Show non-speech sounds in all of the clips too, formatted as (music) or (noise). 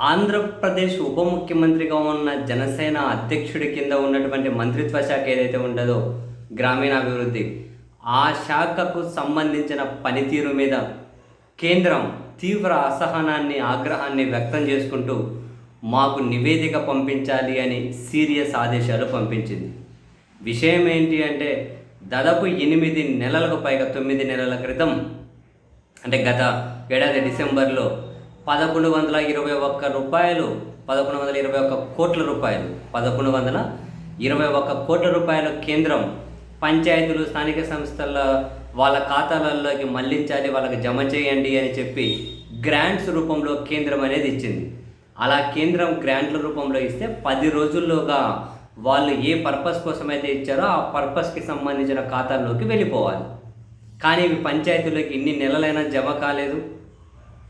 ఆంధ్రప్రదేశ్ ఉప ముఖ్యమంత్రిగా ఉన్న జనసేన అధ్యక్షుడి కింద ఉన్నటువంటి మంత్రిత్వ శాఖ ఏదైతే ఉండదో గ్రామీణాభివృద్ధి ఆ శాఖకు సంబంధించిన పనితీరు మీద కేంద్రం తీవ్ర అసహనాన్ని ఆగ్రహాన్ని వ్యక్తం చేసుకుంటూ మాకు నివేదిక పంపించాలి అని సీరియస్ ఆదేశాలు పంపించింది. విషయం ఏంటి అంటే దాదాపు ఎనిమిది నెలలకు పైగా తొమ్మిది నెలల క్రితం అంటే గత ఏడాది డిసెంబర్లో పదకొండు వందల ఇరవై ఒక్క రూపాయలు పదకొండు వందల ఇరవై ఒక్క కోట్ల రూపాయలు పదకొండు వందల ఇరవై ఒక్క కోట్ల రూపాయలు కేంద్రం పంచాయతీలు స్థానిక సంస్థల వాళ్ళ ఖాతాలలోకి మళ్ళించాలి వాళ్ళకి జమ చేయండి అని చెప్పి గ్రాంట్స్ రూపంలో కేంద్రం అనేది ఇచ్చింది. అలా కేంద్రం గ్రాంట్ల రూపంలో ఇస్తే పది రోజుల్లోగా వాళ్ళు ఏ పర్పస్ కోసం అయితే ఇచ్చారో ఆ పర్పస్కి సంబంధించిన ఖాతాల్లోకి వెళ్ళిపోవాలి. కానీ ఇవి పంచాయతీలకు ఇన్ని నెలలైనా జమ కాలేదు.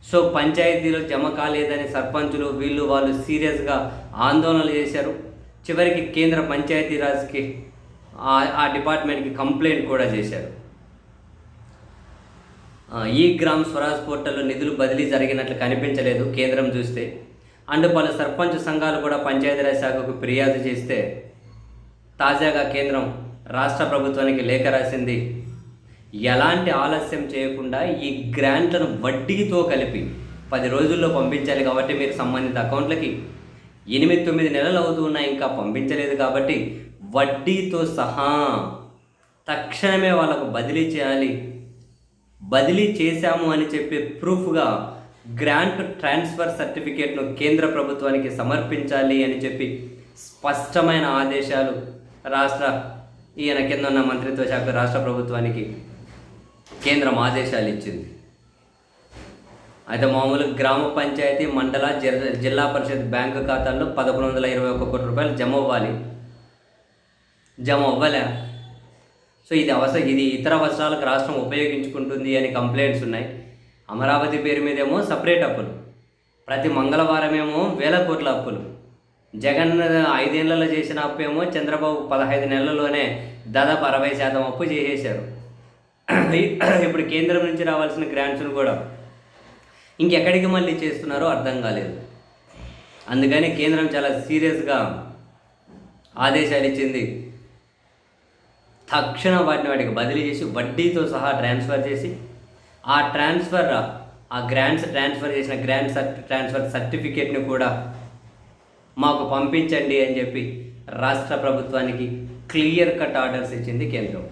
సో పంచాయతీలో జమ కాలేదని సర్పంచులు వీళ్ళు వాళ్ళు సీరియస్గా ఆందోళనలు చేశారు. చివరికి కేంద్ర పంచాయతీరాజ్కి ఆ- ఆ డిపార్ట్మెంట్కి కంప్లైంట్ కూడా చేశారు. ఈ గ్రామ్ స్వరాజ్ పోర్టల్లో నిధులు బదిలీ జరిగినట్లు కనిపించలేదు కేంద్రం చూస్తే. అండ్ పలు సర్పంచ్ సంఘాలు కూడా పంచాయతీరాజ్ శాఖకు ఫిర్యాదు చేస్తే తాజాగా కేంద్రం రాష్ట్ర ప్రభుత్వానికి లేఖ రాసింది ఎలాంటి ఆలస్యం చేయకుండా ఈ గ్రాంట్లను వడ్డీతో కలిపి పది రోజుల్లో పంపించాలి కాబట్టి మీరు సంబంధిత అకౌంట్లకి. ఎనిమిది తొమ్మిది నెలలు అవుతున్నా ఇంకా పంపించలేదు కాబట్టి వడ్డీతో సహా తక్షణమే వాళ్ళకు బదిలీ చేయాలి. బదిలీ చేశాము అని చెప్పి ప్రూఫ్గా గ్రాంట్ ట్రాన్స్ఫర్ సర్టిఫికేట్ను కేంద్ర ప్రభుత్వానికి సమర్పించాలి అని చెప్పి స్పష్టమైన ఆదేశాలు రాష్ట్ర ఈయన కింద ఉన్న మంత్రిత్వ శాఖ రాష్ట్ర ప్రభుత్వానికి కేంద్రం ఆదేశాలు ఇచ్చింది. అయితే మామూలు గ్రామ పంచాయతీ మండల జిల్- జిల్లా పరిషత్ బ్యాంకు ఖాతాల్లో పదకొండు వందల ఇరవై ఒక్క కోటి రూపాయలు జమ అవ్వాలి. జమ అవ్వలే. సో ఇది అవసరం ఇది ఇతర అవసరాలకు రాష్ట్రం ఉపయోగించుకుంటుంది అని కంప్లైంట్స్ ఉన్నాయి. అమరావతి పేరు మీదేమో సపరేట్ అప్పులు. ప్రతి మంగళవారమేమో వేల కోట్ల అప్పులు. జగన్ ఐదేళ్ళలో చేసిన అప్పు ఏమో చంద్రబాబు పదహైదు నెలల్లోనే దాదాపు అరవై శాతం అప్పు చేసేశారు. (clears throat) ఇప్పుడు కేంద్రం నుంచి రావాల్సిన గ్రాంట్స్ను కూడా ఇంకెక్కడికి మళ్ళీ చేస్తున్నారో అర్థం కాలేదు. అందుకని కేంద్రం చాలా సీరియస్గా ఆదేశాలు ఇచ్చింది. తక్షణ వాటిని వాటికి బదిలీ చేసి వడ్డీతో సహా ట్రాన్స్ఫర్ చేసి ఆ ట్రాన్స్ఫర్ ఆ గ్రాంట్స్ ట్రాన్స్ఫర్ చేసిన గ్రాంట్ సర్ ట్రాన్స్ఫర్ సర్టిఫికేట్ని కూడా మాకు పంపించండి అని చెప్పి రాష్ట్ర ప్రభుత్వానికి క్లియర్ కట్ ఆర్డర్స్ ఇచ్చింది కేంద్రం.